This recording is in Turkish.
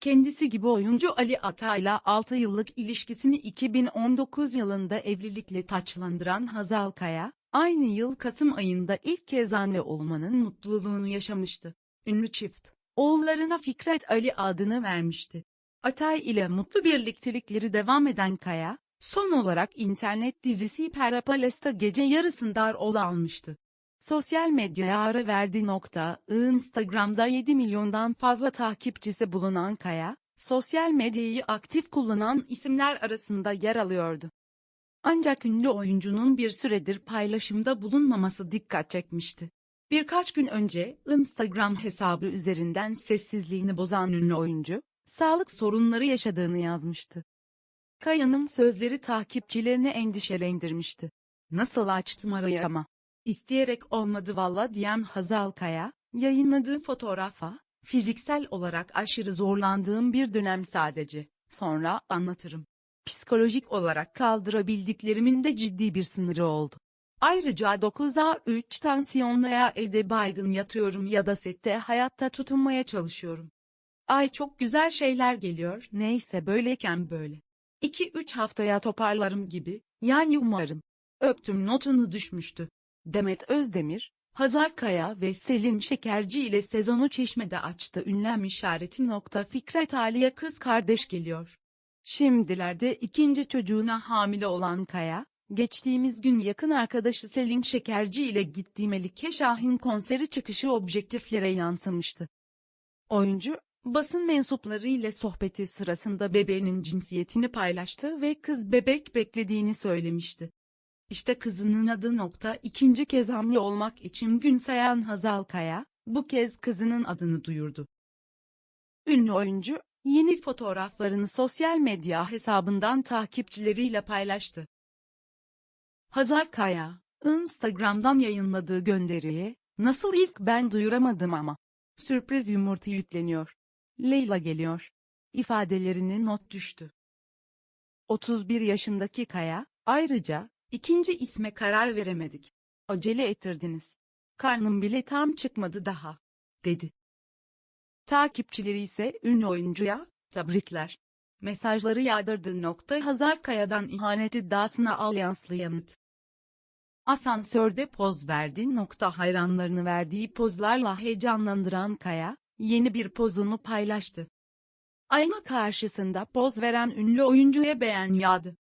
Kendisi gibi oyuncu Ali Atay'la 6 yıllık ilişkisini 2019 yılında evlilikle taçlandıran Hazal Kaya, aynı yıl Kasım ayında ilk kez anne olmanın mutluluğunu yaşamıştı. Ünlü çift, oğullarına Fikret Ali adını vermişti. Atay ile mutlu birliktelikleri devam eden Kaya, son olarak internet dizisi Perapales'ta gece yarısında rol almıştı. Sosyal medyaya ara verdiği nokta, Instagram'da 7 milyondan fazla takipçisi bulunan Kaya, sosyal medyayı aktif kullanan isimler arasında yer alıyordu. Ancak ünlü oyuncunun bir süredir paylaşımda bulunmaması dikkat çekmişti. Birkaç gün önce Instagram hesabı üzerinden sessizliğini bozan ünlü oyuncu, sağlık sorunları yaşadığını yazmıştı. Kaya'nın sözleri takipçilerini endişelendirmişti. Nasıl açtım arayı ama? İsteyerek olmadı valla diyen Hazal Kaya, yayınladığı fotoğrafa, fiziksel olarak aşırı zorlandığım bir dönem sadece, sonra anlatırım. Psikolojik olarak kaldırabildiklerimin de ciddi bir sınırı oldu. Ayrıca 9'a 3 tansiyonla ya evde baygın yatıyorum ya da sette hayatta tutunmaya çalışıyorum. Ay çok güzel şeyler geliyor, neyse böyleyken böyle. 2-3 haftaya toparlarım gibi, yani umarım. Öptüm notunu düşmüştü. Demet Özdemir, Hazar Kaya ve Selin Şekerci ile sezonu Çeşme'de açtı ünlem işareti nokta Fikret Ali'ye kız kardeş geliyor. Şimdilerde ikinci çocuğuna hamile olan Kaya, geçtiğimiz gün yakın arkadaşı Selin Şekerci ile gittiği Melike Şahin konseri çıkışı objektiflere yansımıştı. Oyuncu, basın mensupları ile sohbeti sırasında bebeğinin cinsiyetini paylaştı ve kız bebek beklediğini söylemişti. İşte kızının adı nokta ikinci kez hamile olmak için gün sayan Hazal Kaya, bu kez kızının adını duyurdu. Ünlü oyuncu, yeni fotoğraflarını sosyal medya hesabından takipçileriyle paylaştı. Hazal Kaya, Instagram'dan yayınladığı gönderiye, nasıl ilk ben duyuramadım ama, sürpriz yumurta yükleniyor. Leyla geliyor. ifadelerine not düştü. 31 yaşındaki Kaya, ayrıca, İkinci isme karar veremedik. Acele ettirdiniz. Karnım bile tam çıkmadı daha. Dedi. Takipçileri ise ünlü oyuncuya, tebrikler. Mesajları yağdırdığı nokta Hazar Kaya'dan ihanet iddiasına alyanslı yanıt. Asansörde poz verdi nokta hayranlarını verdiği pozlarla heyecanlandıran Kaya, yeni bir pozunu paylaştı. Ayna karşısında poz veren ünlü oyuncuya beğen yağdı.